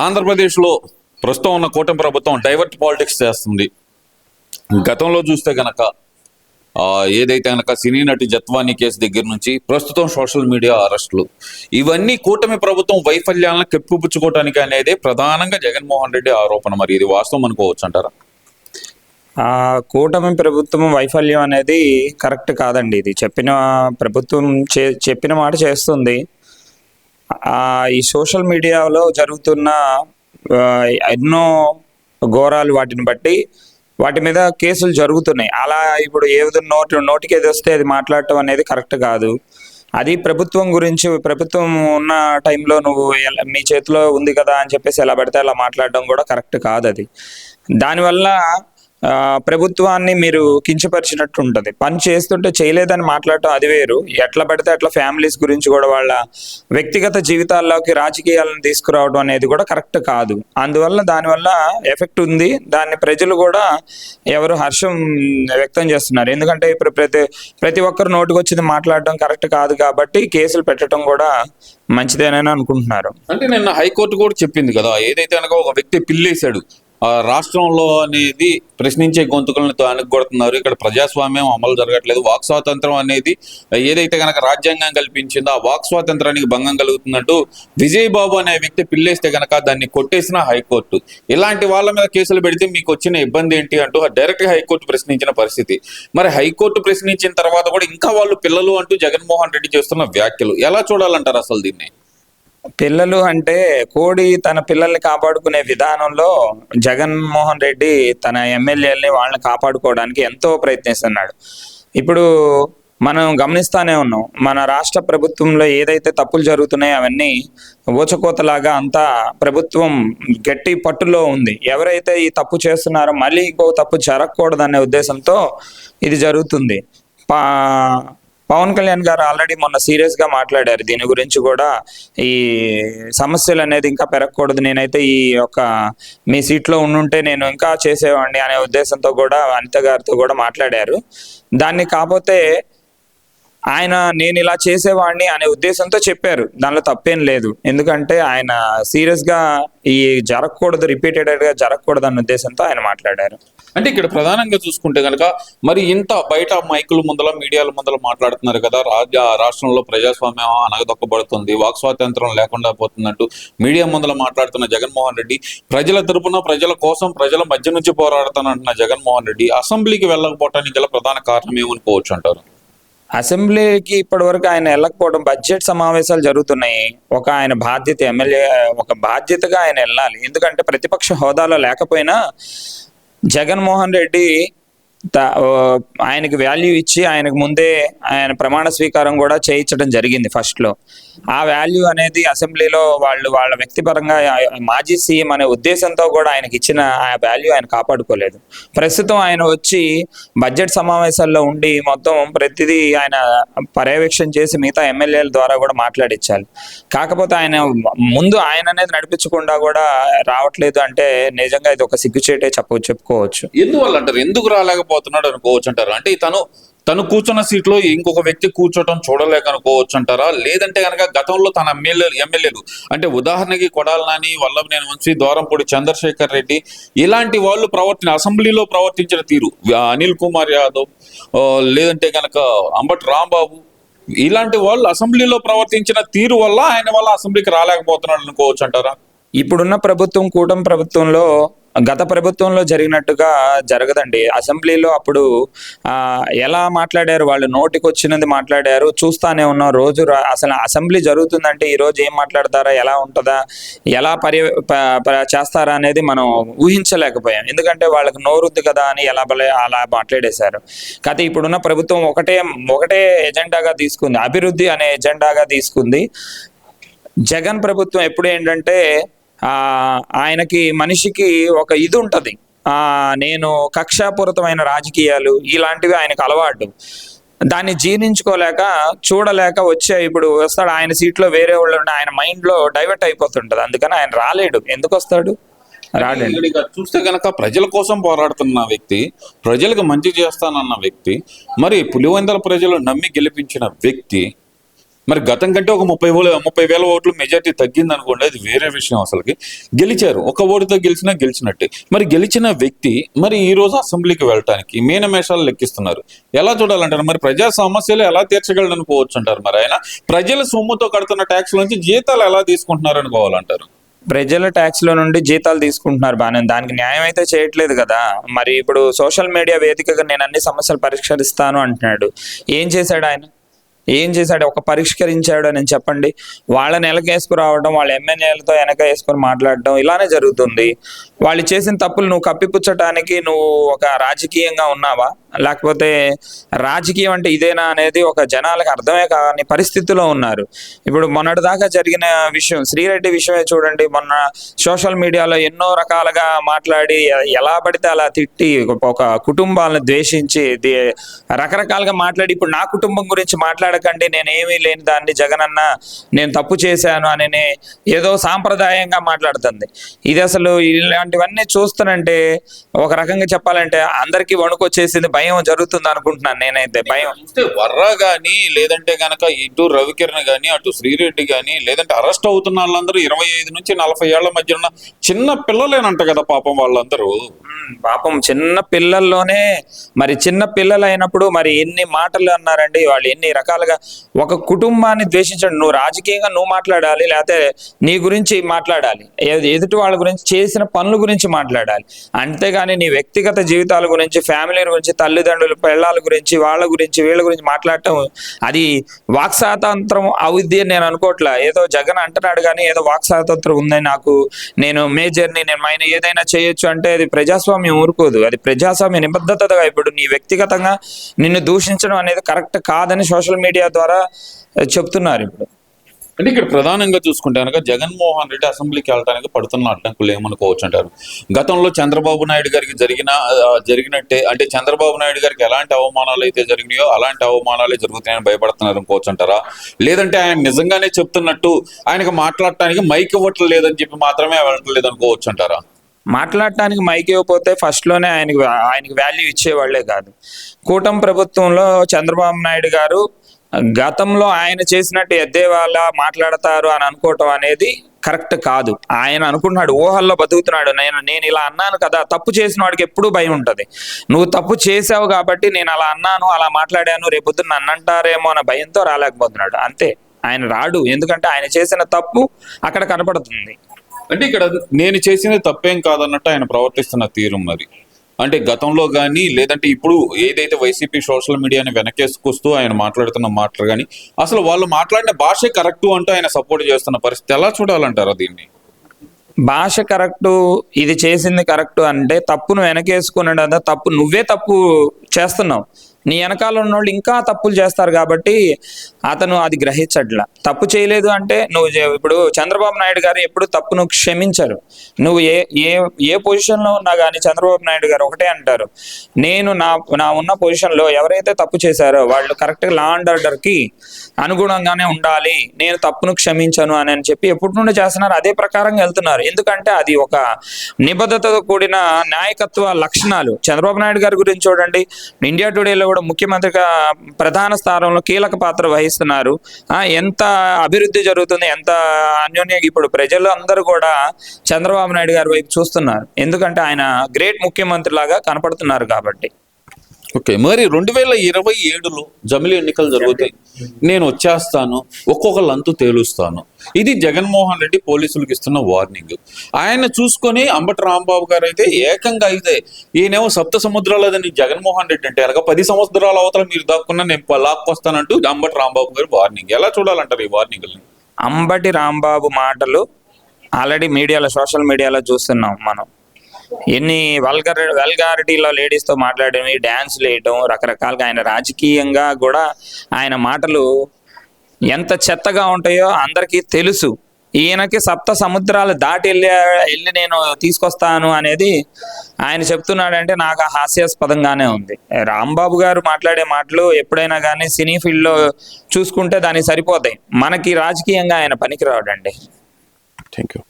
ఆంధ్రప్రదేశ్లో ప్రస్తుతం ఉన్న కూటమి ప్రభుత్వం డైవర్ట్ పాలిటిక్స్ చేస్తుంది. గతంలో చూస్తే గనక ఏదైతే కనుక సినీ నటి జత్వానీ కేసు దగ్గర నుంచి ప్రస్తుతం సోషల్ మీడియా అరెస్టులు. ఇవన్నీ కూటమి ప్రభుత్వం వైఫల్యాలను కెప్పిపుచ్చుకోవటానికి అనేది ప్రధానంగా జగన్మోహన్ రెడ్డి ఆరోపణ మరి. ఇది వాస్తవం అనుకోవచ్చు అంటారా కూటమి ప్రభుత్వం వైఫల్యం అనేది కరెక్ట్ కాదండి. ఇది చెప్పిన ప్రభుత్వం చే చెప్పిన మాట చేస్తుంది. ఈ సోషల్ మీడియాలో జరుగుతున్న ఎన్నో ఘోరాలు వాటిని బట్టి వాటి మీద కేసులు జరుగుతున్నాయి. అలా ఇప్పుడు ఏది నోటి నోటికి ఏది వస్తే అది మాట్లాడటం అనేది కరెక్ట్ కాదు. అది ప్రభుత్వం గురించి ప్రభుత్వం ఉన్న టైంలో నువ్వు ఎలా- మీ చేతిలో ఉంది కదా అని చెప్పేసి ఎలా పడితే అలా మాట్లాడడం కూడా కరెక్ట్ కాదు అది. దానివల్ల ప్రభుత్వాన్ని మీరు కించపరిచినట్టు ఉంటుంది. పని చేస్తుంటే చేయలేదని మాట్లాడటం అది వేరు. ఎట్లా పడితే అట్లా ఫ్యామిలీస్ గురించి కూడా వాళ్ళ వ్యక్తిగత జీవితాల్లోకి రాజకీయాలను తీసుకురావడం అనేది కూడా కరెక్ట్ కాదు. అందువల్ల దానివల్ల ఎఫెక్ట్ ఉంది. దాన్ని ప్రజలు కూడా ఎవరు హర్షం వ్యక్తం చేస్తున్నారు. ఎందుకంటే ఇప్పుడు ప్రతి ప్రతి ఒక్కరు నోటికి వచ్చింది మాట్లాడడం కరెక్ట్ కాదు కాబట్టి కేసులు పెట్టడం కూడా మంచిదేనని అనుకుంటున్నారు. అంటే నిన్న హైకోర్టు కూడా చెప్పింది కదా ఏదైతే అనగా ఒక వ్యక్తి పిల్లేశాడు రాష్ట్రంలో అనేది ప్రశ్నించే గొంతుకలను కొడుతున్నారు ఇక్కడ ప్రజాస్వామ్యం అమలు జరగట్లేదు. వాక్ స్వాతంత్రం అనేది ఏదైతే కనుక రాజ్యాంగం కల్పించిందో ఆ వాక్ స్వాతంత్రానికి భంగం కలుగుతుందంటూ విజయ్ బాబు అనే వ్యక్తి పిల్లేస్తే కనుక దాన్ని కొట్టేసిన హైకోర్టు. ఇలాంటి వాళ్ళ మీద కేసులు పెడితే మీకు వచ్చిన ఇబ్బంది ఏంటి అంటూ డైరెక్ట్ హైకోర్టు ప్రశ్నించిన పరిస్థితి. మరి హైకోర్టు ప్రశ్నించిన తర్వాత కూడా ఇంకా వాళ్ళు పిల్లలు అంటూ జగన్మోహన్ రెడ్డి చేస్తున్న వ్యాఖ్యలు ఎలా చూడాలంటారు అసలు దీన్ని? పిల్లలు అంటే కోడి తన పిల్లల్ని కాపాడుకునే విధానంలో జగన్మోహన్ రెడ్డి తన ఎమ్మెల్యేలని వాళ్ళని కాపాడుకోవడానికి ఎంతో ప్రయత్నిస్తున్నాడు. ఇప్పుడు మనం గమనిస్తానే ఉన్నాం మన రాష్ట్ర ప్రభుత్వంలో ఏదైతే తప్పులు జరుగుతున్నాయో అవన్నీ ఊచకోతలాగా అంతా ప్రభుత్వం గట్టి పట్టులో ఉంది. ఎవరైతే ఈ తప్పు చేస్తున్నారో మళ్ళీ ఇంకో తప్పు జరగకూడదనే ఉద్దేశంతో ఇది జరుగుతుంది. పా పవన్ కళ్యాణ్ గారు ఆల్రెడీ మొన్న సీరియస్గా మాట్లాడారు. దీని గురించి కూడా ఈ సమస్యలు అనేది ఇంకా పెరగకూడదు. నేనైతే ఈ యొక్క మీ సీట్లో ఉండుంటే నేను ఇంకా చేసేవాడిని అనే ఉద్దేశంతో కూడా అనిత గారితో కూడా మాట్లాడారు. దాన్ని కాకపోతే ఆయన నేను ఇలా చేసేవాడిని అనే ఉద్దేశంతో చెప్పారు. దానిలో తప్పేం లేదు. ఎందుకంటే ఆయన సీరియస్గా ఈ జరగకూడదు రిపీటెడ్గా జరగకూడదు అన్న ఉద్దేశంతో ఆయన మాట్లాడారు. అంటే ఇక్కడ ప్రధానంగా చూసుకుంటే కనుక మరి ఇంత బయట మైకుల ముందల మీడియాల ముందల మాట్లాడుతున్నారు కదా రాజ్య రాష్ట్రంలో ప్రజాస్వామ్యం అనగదొక్కబడుతుంది వాక్ స్వాతంత్రం లేకుండా పోతుందంటూ మీడియా ముందల మాట్లాడుతున్న జగన్మోహన్ రెడ్డి ప్రజల తరపున ప్రజల కోసం ప్రజల మధ్య నుంచి పోరాడుతానంటున్న జగన్మోహన్ రెడ్డి అసెంబ్లీకి వెళ్ళకపోవడానికి గల ప్రధాన కారణం ఏమనుకోవచ్చు అంటారు? అసెంబ్లీకి ఇప్పటివరకు ఆయన వెళ్ళకపోవడం బడ్జెట్ సమావేశాలు జరుగుతున్నాయి. ఒక ఆయన బాధ్యత ఎమ్మెల్యే ఒక బాధ్యతగా ఆయన వెళ్ళాలి. ఎందుకంటే ప్రతిపక్ష హోదాలో లేకపోయినా జగన్మోహన్ రెడ్డి ఆయనకి వాల్యూ ఇచ్చి ఆయనకు ముందే ఆయన ప్రమాణ స్వీకారం కూడా చేయించడం జరిగింది ఫస్ట్లో. ఆ వాల్యూ అనేది అసెంబ్లీలో వాళ్ళు వాళ్ళ వ్యక్తిపరంగా మాజీ సీఎం అనే ఉద్దేశంతో కూడా ఆయనకి ఇచ్చిన ఆ వాల్యూ ఆయన కాపాడుకోలేదు. ప్రస్తుతం ఆయన వచ్చి బడ్జెట్ సమావేశాల్లో ఉండి మొత్తం ప్రతిదీ ఆయన పర్యవేక్షణ చేసి మిగతా ఎమ్మెల్యేల ద్వారా కూడా మాట్లాడించాలి కాకపోతే ఆయన ముందు ఆయన అనేది నడిపించకుండా కూడా రావట్లేదు అంటే నిజంగా ఇది ఒక సిగ్గుచేటే చెప్ప చెప్పుకోవచ్చు. ఎందువల్ల అంటారు? ఎందుకు వెళ్ళిపోతున్నాడు అనుకోవచ్చు అంటారా అంటే తను తను కూర్చున్న సీట్లో ఇంకొక వ్యక్తి కూర్చోటం చూడలేక అనుకోవచ్చు అంటారా లేదంటే కనుక గతంలో తన ఎమ్మెల్యేలు ఎమ్మెల్యేలు అంటే ఉదాహరణకి కొడాల నాని వల్లభనేని వంశీ దూరంపూడి చంద్రశేఖర్ రెడ్డి ఇలాంటి వాళ్ళు ప్రవర్తన అసెంబ్లీలో ప్రవర్తించిన తీరు అనిల్ కుమార్ యాదవ్ లేదంటే కనుక అంబటి రాంబాబు ఇలాంటి వాళ్ళు అసెంబ్లీలో ప్రవర్తించిన తీరు వల్ల ఆయన వల్ల అసెంబ్లీకి రాలేకపోతున్నాడు అనుకోవచ్చు అంటారా ఇప్పుడున్న ప్రభుత్వం కూటమి ప్రభుత్వంలో గత ప్రభుత్వంలో జరిగినట్టుగా జరగదండి. అసెంబ్లీలో అప్పుడు ఎలా మాట్లాడారు? వాళ్ళు నోటికి వచ్చినది మాట్లాడారు. చూస్తానే ఉన్నాం. రోజు అసలు అసెంబ్లీ జరుగుతుందంటే ఈరోజు ఏం మాట్లాడతారా? ఎలా ఉంటుందా? ఎలా పర్య ప- చేస్తారా అనేది మనం ఊహించలేకపోయాం. ఎందుకంటే వాళ్ళకి నోరుద్ది కదా అని ఎలా అలా మాట్లాడేశారు. కాకపోతే ఇప్పుడున్న ప్రభుత్వం ఒకటే ఒకటే ఎజెండాగా తీసుకుంది. అభివృద్ధి అనే ఎజెండాగా తీసుకుంది. జగన్ ప్రభుత్వం ఎప్పుడు ఏంటంటే ఆయనకి మనిషికి ఒక ఇది ఉంటుంది. ఆ నేను కక్షాపూరితమైన రాజకీయాలు ఇలాంటివి ఆయనకు అలవాటు. దాన్ని జీర్ణించుకోలేక చూడలేక వచ్చే ఇప్పుడు వస్తాడు ఆయన సీట్లో వేరే వాళ్ళు ఆయన మైండ్లో డైవర్ట్ అయిపోతుంటది. అందుకని ఆయన రాలేడు. ఎందుకు వస్తాడు? చూస్తే కనుక ప్రజల కోసం పోరాడుతున్న వ్యక్తి ప్రజలకు మంచి చేస్తానన్న వ్యక్తి మరి పులివెందల ప్రజలు నమ్మి గెలిపించిన వ్యక్తి మరి గతం కంటే ఒక ముప్పై వేల ముప్పై వేల ఓట్లు మెజార్టీ తగ్గింది అనుకోండి అది వేరే విషయం అసలుకి. గెలిచారు. ఒక ఓటుతో గెలిచినా గెలిచినట్టే. మరి గెలిచిన వ్యక్తి మరి ఈ రోజు అసెంబ్లీకి వెళ్ళటానికి మీనమేషాలు లెక్కిస్తున్నారు. ఎలా చూడాలంటారు? మరి ప్రజా సమస్యలు ఎలా తీర్చగలడు అనుకోవచ్చు అంటారు మరి ఆయన? ప్రజల సొమ్ముతో కడుతున్న ట్యాక్స్ నుంచి జీతాలు ఎలా తీసుకుంటున్నారు అనుకోవాలంటారు ప్రజల ట్యాక్స్ నుండి జీతాలు తీసుకుంటున్నారు బాగానే దానికి న్యాయం అయితే చేయట్లేదు కదా. మరి ఇప్పుడు సోషల్ మీడియా వేదికగా నేను అన్ని సమస్యలు పరిష్కరిస్తాను అంటున్నాడు. ఏం చేశాడు ఆయన? ఏం చేశాడు? ఒక పరిష్కరించాడు అని చెప్పండి. వాళ్ళని వెనక వేసుకురావడం వాళ్ళ ఎమ్మెల్యేలతో వెనక వేసుకొని మాట్లాడడం ఇలానే జరుగుతుంది. వాళ్ళు చేసిన తప్పులు నువ్వు కప్పిపుచ్చటానికి నువ్వు ఒక రాజకీయంగా ఉన్నావా? లేకపోతే రాజకీయం అంటే ఇదేనా అనేది ఒక జనాలకు అర్థమే కాని పరిస్థితిలో ఉన్నారు. ఇప్పుడు మొన్నటిదాకా జరిగిన విషయం శ్రీరెడ్డి విషయమే చూడండి. మొన్న సోషల్ మీడియాలో ఎన్నో రకాలుగా మాట్లాడి ఎలా పడితే అలా తిట్టి ఒక కుటుంబాలను ద్వేషించి రకరకాలుగా మాట్లాడి ఇప్పుడు నా కుటుంబం గురించి మాట్లాడకండి నేను ఏమీ లేని దాన్ని జగనన్న నేను తప్పు చేశాను అని ఏదో సాంప్రదాయంగా మాట్లాడుతుంది. ఇది అసలు ఇలాంటి ఇలాంటివన్నీ చూస్తానంటే ఒక రకంగా చెప్పాలంటే అందరికీ వణుకొచ్చేసింది భయం జరుగుతుంది అనుకుంటున్నాను నేనైతే భయం. వర్రా గాని లేదంటే గనక ఇటు రవికిరణ్ గాని అటు శ్రీరెడ్డి గాని లేదంటే అరెస్ట్ అవుతున్న వాళ్ళందరూ ఇరవై ఐదు నుంచి నలభై ఏళ్ళ మధ్య ఉన్న చిన్న పిల్లలేనంట కదా పాపం వాళ్ళందరూ. పాపం చిన్న పిల్లల్లోనే మరి చిన్న పిల్లలు అయినప్పుడు మరి ఎన్ని మాటలు అన్నారండి వాళ్ళు ఎన్ని రకాలుగా ఒక కుటుంబాన్ని ద్వేషించండి. నువ్వు రాజకీయంగా నువ్వు మాట్లాడాలి లేకపోతే నీ గురించి మాట్లాడాలి. ఎదుటి వాళ్ళ గురించి చేసిన పనుల గురించి మాట్లాడాలి. అంతేగాని నీ వ్యక్తిగత జీవితాల గురించి ఫ్యామిలీ గురించి తల్లిదండ్రులు పిల్లల గురించి వాళ్ళ గురించి వీళ్ళ గురించి మాట్లాడటం అది వాక్ స్వాతంత్రం అవుద్ది అని నేను అనుకోవట్లా. ఏదో జగన్ అంటున్నాడు కానీ ఏదో వాక్ స్వాతంత్రం ఉందని నాకు నేను మేజర్ని నేను మైన ఏదైనా చేయొచ్చు అంటే అది ప్రజాస్వామ్యం ఊరుకోదు. అది ప్రజాస్వామ్య నిబద్ధతగా ఇప్పుడు నీ వ్యక్తిగతంగా నిన్ను దూషించడం అనేది కరెక్ట్ కాదని సోషల్ మీడియా ద్వారా చెప్తున్నారు ఇప్పుడు. అంటే ఇక్కడ ప్రధానంగా చూసుకుంటే కనుక జగన్మోహన్ రెడ్డి అసెంబ్లీకి వెళ్ళడానికి పడుతున్న అడ్డంకులు ఏమనుకోవచ్చు అంటారు గతంలో చంద్రబాబు నాయుడు గారికి జరిగిన జరిగినట్టే అంటే చంద్రబాబు నాయుడు గారికి ఎలాంటి అవమానాలు అయితే జరిగినాయో అలాంటి అవమానాలే జరుగుతాయని భయపడుతున్నారు అనుకోవచ్చు అంటారా లేదంటే ఆయన నిజంగానే చెప్తున్నట్టు ఆయనకు మాట్లాడటానికి మైక్ ఇవ్వట్లేదని చెప్పి మాత్రమే వెళ్ళట్లేదు అనుకోవచ్చు అంటారా మాట్లాడటానికి మైక్ ఇవ్వకపోతే ఫస్ట్లోనే ఆయనకి ఆయనకి వాల్యూ ఇచ్చేవాళ్ళే కాదు. కూటమి ప్రభుత్వంలో చంద్రబాబు నాయుడు గారు గతంలో ఆయన చేసినట్టు ఎద్దేవాళ్ళ మాట్లాడతారు అని అనుకోవటం అనేది కరెక్ట్ కాదు. ఆయన అనుకుంటున్నాడు ఊహల్లో బతుకుతున్నాడు నేను నేను ఇలా అన్నాను కదా తప్పు చేసిన వాడికి ఎప్పుడూ భయం ఉంటుంది. నువ్వు తప్పు చేసావు కాబట్టి నేను అలా అన్నాను అలా మాట్లాడాను రేపొద్దు నన్ను అంటారేమో అన్న భయంతో రాలేకపోతున్నాడు. అంతే ఆయన రాడు. ఎందుకంటే ఆయన చేసిన తప్పు అక్కడ కనపడుతుంది. అంటే ఇక్కడ నేను చేసింది తప్పేం కాదన్నట్టు ఆయన ప్రవర్తిస్తున్న తీరు మరి. అంటే గతంలో కానీ లేదంటే ఇప్పుడు ఏదైతే వైసీపీ సోషల్ మీడియాని వెనకేసుకొస్తూ ఆయన మాట్లాడుతున్న మాటలు కానీ అసలు వాళ్ళు మాట్లాడిన భాషే కరెక్ట్ అంటూ ఆయన సపోర్ట్ చేస్తున్న పరిస్థితి ఎలా చూడాలంటారా దీన్ని? భాష కరెక్టు ఇది చేసింది కరెక్టు అంటే తప్పును వెనకేసుకున్నాడు తప్పు నువ్వే తప్పు చేస్తున్నావు. నీ వెనకాల ఉన్నోళ్ళు ఇంకా తప్పులు చేస్తారు కాబట్టి అతను అది గ్రహించట్లా. తప్పు చేయలేదు అంటే నువ్వు ఇప్పుడు చంద్రబాబు నాయుడు గారు ఎప్పుడు తప్పును క్షమించరు. నువ్వు ఏ ఏ ఏ పొజిషన్లో ఉన్నా కానీ చంద్రబాబు నాయుడు గారు ఒకటే అంటారు. నేను నా నా ఉన్న పొజిషన్లో ఎవరైతే తప్పు చేశారో వాళ్ళు కరెక్ట్గా లా అండ్ ఆర్డర్కి అనుగుణంగానే ఉండాలి. నేను తప్పును క్షమించను అని అని చెప్పి ఎప్పటి నుండి చేస్తున్నారు. అదే ప్రకారంగా వెళ్తున్నారు. ఎందుకంటే అది ఒక నిబద్ధతతో కూడిన నాయకత్వ లక్షణాలు. చంద్రబాబు నాయుడు గారి గురించి చూడండి. ఇండియా టుడేలో కూడా ముఖ్యమంత్రిగా ప్రధాన స్థానంలో కీలక పాత్ర వహిస్తున్నారు. ఆ, ఎంత అభివృద్ధి జరుగుతుంది ఎంత అన్యోన్యంగా ఇప్పుడు ప్రజలు అందరూ కూడా చంద్రబాబు నాయుడు గారి వైపు చూస్తున్నారు. ఎందుకంటే ఆయన గ్రేట్ ముఖ్యమంత్రి లాగా కనపడుతున్నారు కాబట్టి. ఓకే మరి రెండు వేల ఇరవై ఏడులో జమిలి ఎన్నికలు జరుగుతాయి. నేను వచ్చేస్తాను ఒక్కొక్క లంతు తేలుస్తాను. ఇది జగన్మోహన్ రెడ్డి పోలీసులకు ఇస్తున్న వార్నింగ్. ఆయన చూసుకొని అంబటి రాంబాబు గారు అయితే ఏకంగా అయితే ఈయనేమో సప్త సముద్రాలదని జగన్మోహన్ రెడ్డి అంటే ఎలాగ పది సంవత్సరాల అవతల మీరు దాక్కున్నా నేను లాక్కొస్తానంటూ అంబటి రాంబాబు గారు వార్నింగ్. ఎలా చూడాలంటారు ఈ వార్నింగ్ని అంబటి రాంబాబు మాటలు ఆల్రెడీ మీడియాలో సోషల్ మీడియాలో చూస్తున్నాం మనం. ఎన్ని వల్గర్ వెల్గారిటీలో లేడీస్తో మాట్లాడడం డ్యాన్స్ వేయటం రకరకాలుగా ఆయన రాజకీయంగా కూడా ఆయన మాటలు ఎంత చెత్తగా ఉంటాయో అందరికీ తెలుసు. ఈయనకి సప్త సముద్రాలు దాటి వెళ్ళి వెళ్ళి నేను తీసుకొస్తాను అనేది ఆయన చెప్తున్నాడంటే నాకు హాస్యాస్పదంగానే ఉంది. రాంబాబు గారు మాట్లాడే మాటలు ఎప్పుడైనా కానీ సినీ ఫీల్డ్లో చూసుకుంటే దానికి సరిపోతాయి. మనకి రాజకీయంగా ఆయన పనికిరావడండి థ్యాంక్ యూ